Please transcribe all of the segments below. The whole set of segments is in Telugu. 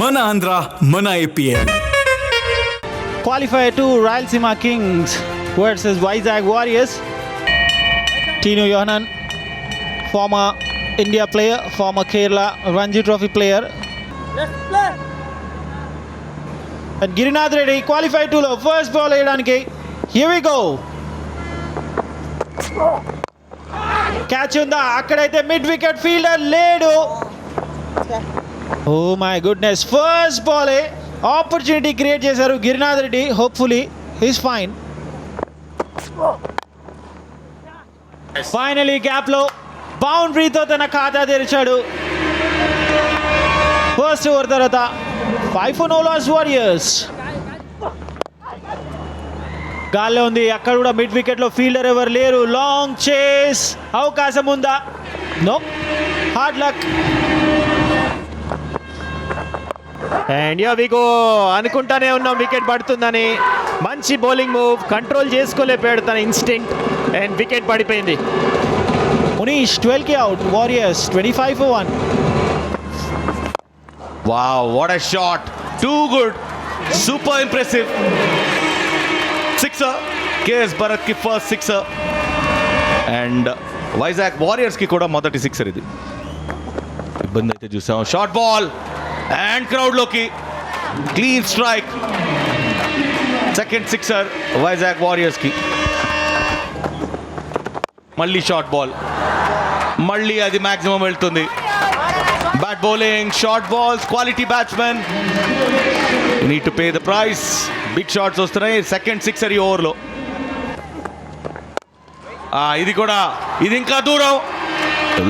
మన ఆంధ్ర మన APL qualify two Rayalaseema Kings versus Vizag Warriors Tinu Yohannan former India player former Kerala Ranji trophy player and Girinath Reddy qualify టూలో ఫస్ట్ బాల్ వేయడానికి హివీ గో క్యాచ్ ఉందా? అక్కడైతే మిడ్ వికెట్ ఫీల్డర్ లేడు. ఓ మై గుడ్నెస్ ఫస్ట్ బాలే ఆపర్చునిటీ క్రియేట్ చేశారు Girinath Reddy. Hopefully is fine finally గ్యాప్లో బౌండరీతో తన ఖాతా తెరిచాడు. ఫస్ట్ ఓవర్ తర్వాత five four no loss Warriors గాల్లో ఉంది. అక్కడ కూడా మిడ్ వికెట్లో ఫీల్డర్ ఎవరు లేరు. లాంగ్ చేస్ అవకాశం ఉందా? నో హార్డ్ లక్ అండ్ యో విగో అనుకుంటానే ఉన్నాం వికెట్ పడుతుందని. మంచి బౌలింగ్ మూవ్ కంట్రోల్ చేసుకోలేకపోయాడు తన ఇన్స్టింక్ట్ అండ్ వికెట్ పడిపోయింది. మునీష్ ట్వెల్వ్కి out Warriors twenty five for one Wow, what a shot. Too good. Super impressive. Sixer. KS భరత్కి ఫస్ట్ సిక్సర్ అండ్ వైజాగ్ వారియర్స్కి కూడా మొదటి సిక్సర్ ఇది ఇబ్బంది అయితే చూసాం. Short ball and క్రౌడ్లోకి clean strike second sixer Vizag వారియర్స్కి మళ్ళీ షార్ట్ బాల్ మళ్ళీ అది మాక్సిమం వెళ్తుంది. Bat bowling short balls quality batsmen need to pay the price big shots వస్తున్నాయి. సెకండ్ సిక్సర్ ఈ ఓవర్లో ఇది కూడా ఇది ఇంకా దూరం.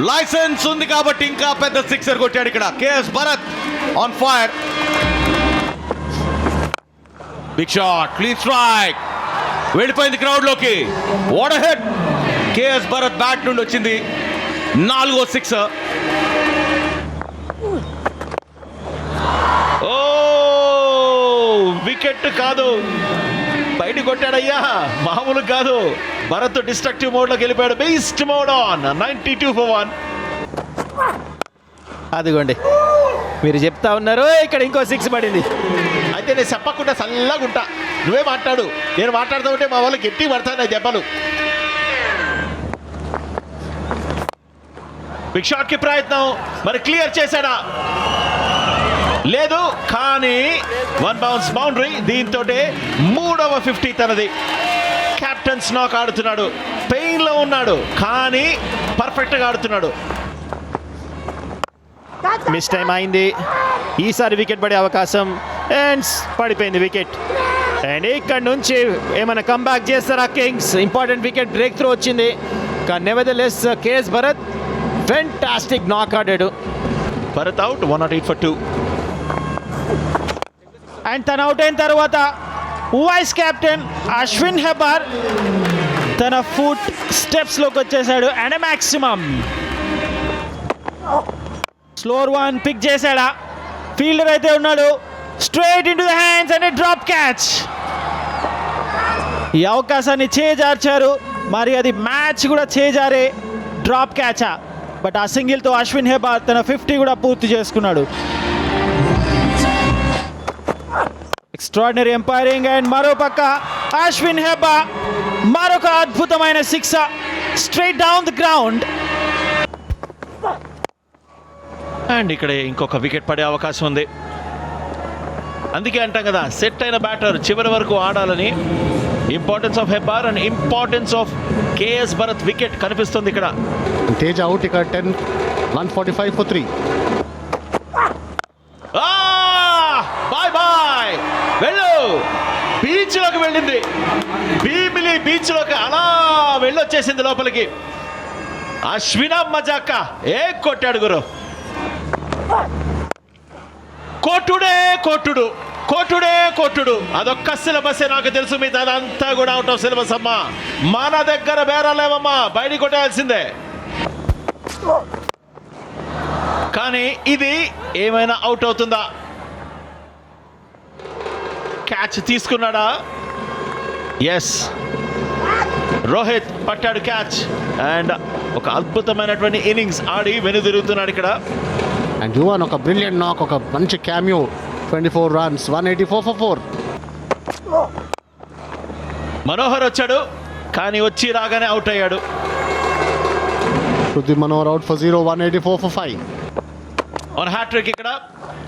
లైసెన్స్ ఉంది కాబట్టి ఇంకా పెద్ద సిక్సర్ కొట్టాడు ఇక్కడ. KS Bharat on fire. Big shot clean strike వెళ్ళిపోయింది క్రౌడ్లోకి. What hit KS Bharat bat నుండి వచ్చింది. నాలుగో సిక్స్ ఓ వికెట్ కాదు. బయట కొట్టాడయ్యా. మామూలు కాదు. భరత్ డిస్ట్రక్టివ్ మోడ్లోకి వెళ్ళిపోయాడు. Best mode on ninety two for one అదిగోండి. మీరు చెప్తా ఉన్నారు. ఇక్కడ ఇంకో సిక్స్ పడింది. అయితే నేను చెప్పకుండా చల్లగా ఉంటా. నువ్వే మాట్లాడు. నేను మాట్లాడుతూ ఉంటే మా వాళ్ళు గట్టి పడతాను దెబ్బలు. బిగ్ షాట్కి ప్రయత్నం. మరి క్లియర్ చేశాడా? లేదు కానీ వన్ బౌన్స్ బౌండరీ దీంతో మూడవ ఫిఫ్టీ తనది. క్యాప్టెన్స్ నాక్ ఆడుతున్నాడు. పెయిన్లో ఉన్నాడు కానీ పర్ఫెక్ట్గా ఆడుతున్నాడు. మిస్ టైం అయింది. ఈసారి వికెట్ పడే అవకాశం అండ్ పడిపోయింది వికెట్ అండ్ ఇక్కడ నుంచి ఏమైనా కంబ్యాక్ చేస్తారా Kings important wicket breakthrough వచ్చింది కానీ nevertheless KS Bharat fantastic knock ఆడాడు Bharat out one not eight for two and తన అవుట్ అయిన తర్వాత వైస్ కెప్టెన్ అశ్విన్ హెబార్ తన ఫుట్ స్టెప్స్లోకి వచ్చేసాడు. And maximum slower one pick చేశాడా? ఫీల్డర్ అయితే ఉన్నాడు. Straight into the hands and drop catch ఈ అవకాశాన్ని చేజార్చారు. మరి అది మ్యాచ్ కూడా చేజారే. డ్రాప్ క్యాచా బట్ ఆ సింగిల్తో అశ్విన్ హెబార్ తన ఫిఫ్టీ కూడా పూర్తి చేసుకున్నాడు. ఎక్స్ట్రాడినరీ ఎంపైరింగ్ అండ్ మరో పక్క అశ్విన్ హెబ్బా మరొక అద్భుతమైన six straight down the ground and ఇక్కడ ఇంకొక వికెట్ పడే అవకాశం ఉంది. అందుకే అంటాం కదా సెట్ అయిన బ్యాటర్ చివరి వరకు ఆడాలని. Importance of Hebbar and importance of KS Bharat wicket కనిపిస్తుంది ఇక్కడ. తేజ్ అవుట్ ఇక్కడ ten one forty five for three. Boy boy! వెళ్ళు! బీచ్లోకి వెళ్ళింది. భీమిలి బీచ్లోకి అలా వెళ్ళొచ్చేసింది లోపలికి. అశ్విన మజాక ఏ కొట్టాడు గురు? కోటుడే కోటుడు కోటుడే కోటుడు. అదొక్క సిలబస్ నాకు తెలుసు మీ అదంతా కూడా అవుట్ ఆఫ్ సిలబస్ అమ్మా. మన దగ్గర బేరాలేవమ్మా బయట కొట్టాల్సిందే కానీ ఇది ఏమైనా అవుట్ అవుతుందా? క్యాచ్ తీసుకున్నాడా? ఎస్ రోహిత్ పట్టాడు క్యాచ్ అండ్ ఒక అద్భుతమైనటువంటి ఇన్నింగ్స్ ఆడి వెనుదిరుగుతున్నాడు ఇక్కడ. అండ్ యువన్ ఒక బ్రిలియంట్ నాక్ ఒక మంచి క్యామియో 24 runs, 184 for 4. మనోహర్ వచ్చాడు కానీ వచ్చి రాగానే అవుట్ అయ్యాడు. Shruti Manohar out for 0, 184 for 5. మన హ్యాట్రిక్ ఇక్కడ.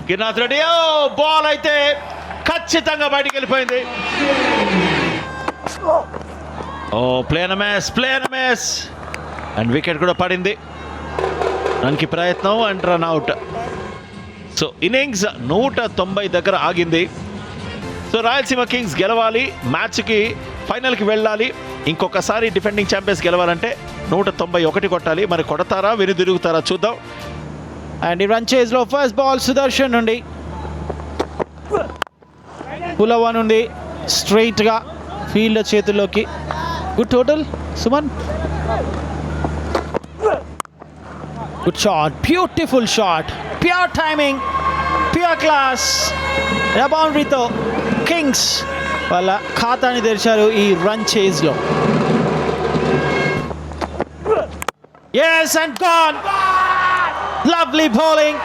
గిరినాథ్ రెడ్డి ఓ బాల్ అయితే ఖచ్చితంగా బయటికి వెళ్ళిపోయింది. ఓ plain mess plain mess and wicket కూడా పడింది. దానికి ప్రయత్నం and run out so innings నూట తొంభై దగ్గర ఆగింది. సో రాయలసీమ కింగ్స్ గెలవాలి. మ్యాచ్కి ఫైనల్కి వెళ్ళాలి. ఇంకొకసారి డిఫెండింగ్ ఛాంపియన్స్ గెలవాలంటే నూట తొంభై ఒకటి కొట్టాలి. మరి కొడతారా? వెనుదిరుగుతారా చూద్దాం. అండ్ ఈ రన్ చేజ్లో ఫస్ట్ బాల్ సుదర్శన్ నుండి. పులవ నుండి స్ట్రైట్గా ఫీల్డ్ చేతుల్లోకి. Good total Suman good shot beautiful shot pure timing pure class రెబౌండరీతో Kings వాళ్ళ ఖాతాని తెరిచారు ఈ run చేజ్లో yes and gone lovely bowling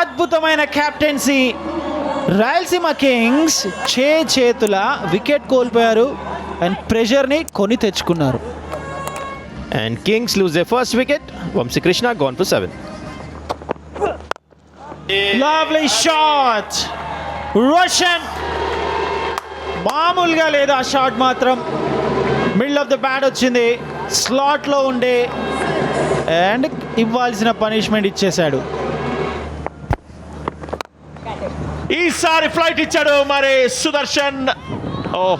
అద్భుతమైన కెప్టెన్సీ రాయలసీమ కింగ్స్ చే చేతుల వికెట్ కోల్పోయారు అండ్ ప్రెషర్ని కొని తెచ్చుకున్నారు. And Kings lose first first wicket Krishna gone for seven lovely shot Roshan మామూలుగా లేదు ఆ షాట్ మాత్రం. మిడిల్ ఆఫ్ ద బ్యాట్ వచ్చింది. స్లాట్లో ఉండే. అండ్ ఇవ్వాల్సిన పనిష్మెంట్ ఇచ్చేశాడు. ఈసారి ఫ్లైట్ ఇచ్చాడు మరి సుదర్శన్. ఓ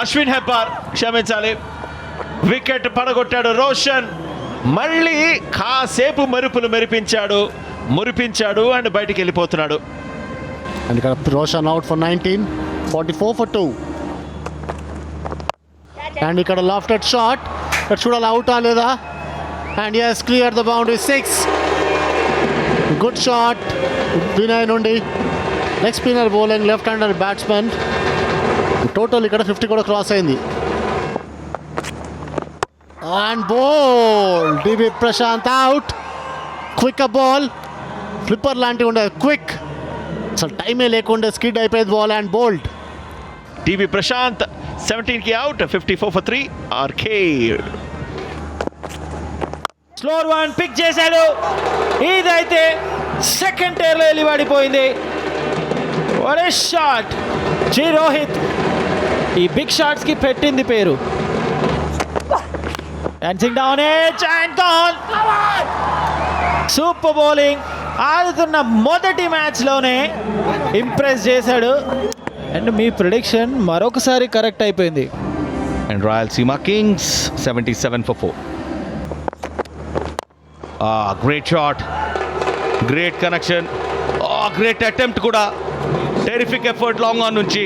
అశ్విన్ హెబ్బార్ క్షమించాలి. వికెట్ పడగొట్టాడు రోషన్. మళ్ళీ కాసేపు మెరుపులు మెరిపించాడు. మురిపించాడు అండ్ బయటికి వెళ్ళిపోతున్నాడు. అండ్ ఇక్కడ Roshan out for nineteen 19, 44 for 2. And ఇక్కడ హెడ్ షాట్ ఇక్కడ చూడాలి అవుటా లేదా? And yes clear the boundary six good shot Vinay నుండి next spinner bowling left hander batsmen total ఇక్కడ ఫిఫ్టీ కూడా క్రాస్ అయింది. And bowl DB Prashanth out quick ball flipper లాంటివి ఉండేది క్విక్ అసలు టైమే లేకుండా. స్కిడ్ అయిపోయేది ball and bowled TV Prashanth సెవెంటీన్కి out fifty four for three RK slower one pick చేశాడు. ఇదైతే సెకండ్ టైర్లో వెళ్ళి పడిపోయింది ఒరే షాట్ జీ రోహిత్ ఈ బిగ్ షాట్స్కి పెట్టింది పేరు. డాన్సింగ్ డౌన్ ఏజ్ అండ్ సూపర్ బౌలింగ్ ఆడుతున్న మొదటి మ్యాచ్లోనే ఇంప్రెస్ చేశాడు. అండ్ మీ ప్రొడిక్షన్ మరొకసారి కరెక్ట్ అయిపోయింది. And Rayalaseema Kings seventy seven for four great shot great connection great attempt కూడా. టెరిఫిక్ ఎఫర్ట్ లాంగ్ ఆన్ నుంచి.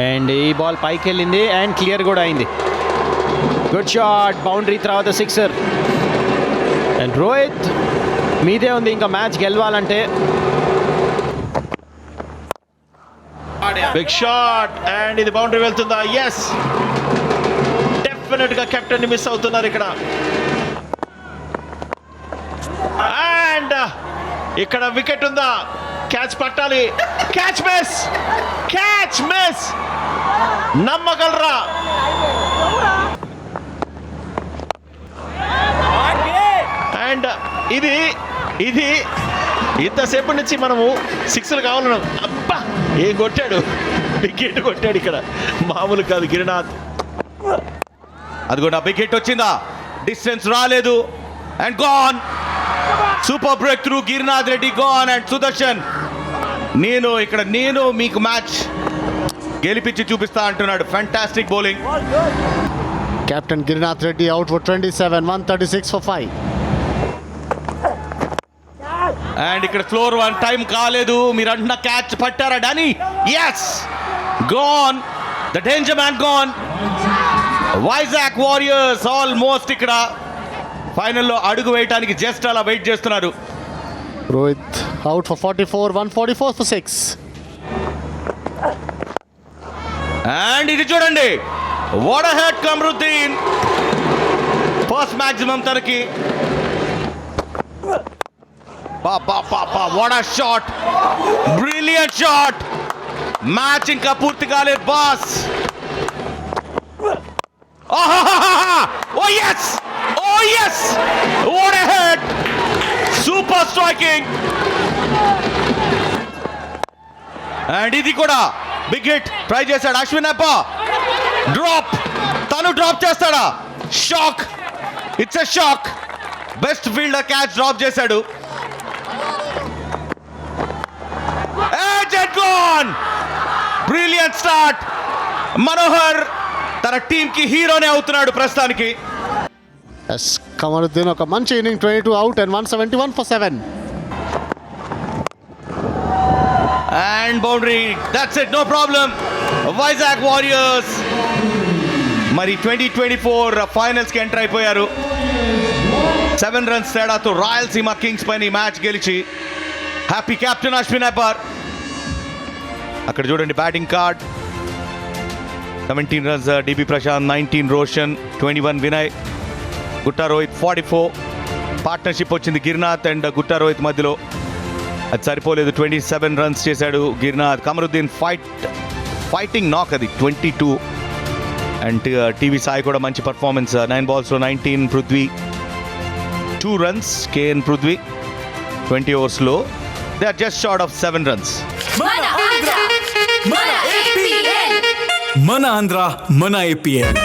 అండ్ ఈ బాల్ పైకి వెళ్ళింది అండ్ క్లియర్ కూడా అయింది. గుడ్ షాట్ బౌండరీ తర్వాత సిక్సర్ అండ్ రోహిత్ మీదే ఉంది ఇంకా మ్యాచ్ గెలవాలంటే. బిగ్ షాట్ అండ్ ఇది బౌండరీ వెళ్తుందా? ఎస్ డెఫినెట్గా కెప్టెన్ మిస్ అవుతున్నారు ఇక్కడ. అండ్ uh, ఇక్కడ వికెట్ ఉందా? క్యాచ్ పట్టాలి. క్యాచ్ మిస్ క్యాచ్ మిస్ నమ్మగలరా? అండ్ ఇది ఇది ఇంతసేపు నుంచి మనము సిక్స్లు కావాలను అబ్బా ఏం కొట్టాడు? వికెట్ కొట్టాడు ఇక్కడ. మామూలు కాదు గిరినాథ్. అది కూడా వికెట్ వచ్చిందా? డిస్టెన్స్ రాలేదు. And gone super breakthrough Girinath Reddy gone and Sudarshan నేను ఇక్కడ నేను మీకు మ్యాచ్ గెలిపించి చూపిస్తా అంటున్నాడు. Fantastic bowling captain Girinath Reddy out for twenty seven one thirty six for five and ఇక్కడ ఫ్లోర్ వన్ టైం కాలేదు. మీరు అంటున్న క్యాచ్ పట్టారా Danny yes gone the danger man gone Vizag Warriors almost ఇక్కడ ఫైనల్లో అడుగు వేయడానికి జస్ట్ అలా వెయిట్ చేస్తున్నారు. Rohit out for forty four one forty four for six and ఇది చూడండి. వాడ హెడ్ కమరుద్దీన్ ఫస్ట్ మ్యాక్సిమం తనకి. బా what shot brilliant shot match ఇంకా పూర్తి కాలేదు boss oh yes oh yes what a hit super striking and ఇది కూడా. బిగ్ హిట్ ట్రై చేశాడు. అశ్విన్ అప్ప డ్రాప్ తను డ్రాప్ చేస్తాడా? Shock it's a shock best fielder catch drop చేశాడు. బ్రిలియంట్ స్టార్ట్ మనోహర్ తన టీంకి హీరోనే అవుతున్నాడు ప్రస్తుతానికి. ఎస్ కమరుద్దీన్ ఒక మంచి inning twenty two out and one seventy one for seven and boundary that's it no problem Vizag Warriors మరి ట్వంటీ ట్వంటీ ఫోర్ ఫైనల్స్కి ఎంటర్ అయిపోయారు. సెవెన్ రన్స్ తేడాతో రాయలసీమ కింగ్స్ పైన ఈ మ్యాచ్ గెలిచి హ్యాపీ కెప్టెన్ అశ్విన్ అబ్బార్ అక్కడ చూడండి batting card seventeen runs DB Prashanth nineteen Roshan twenty one Vinay Gutta Rohit forty four partnership వచ్చింది గిరినాథ్ అండ్ గుట్టా రోహిత్ మధ్యలో. అది సరిపోలేదు. ట్వంటీ సెవెన్ రన్స్ చేశాడు Girinath. Qamaruddin fight fighting knock అది. Twenty two. And TV Sai కూడా మంచి performance nine బాల్స్లో nineteen Prithvi. Two runs KN Prithvi. Twenty ఓవర్స్లో they are just short of seven runs మన ఆంధ్ర మన ఏపీఎల్ మన ఆంధ్ర మన ఏపీఎల్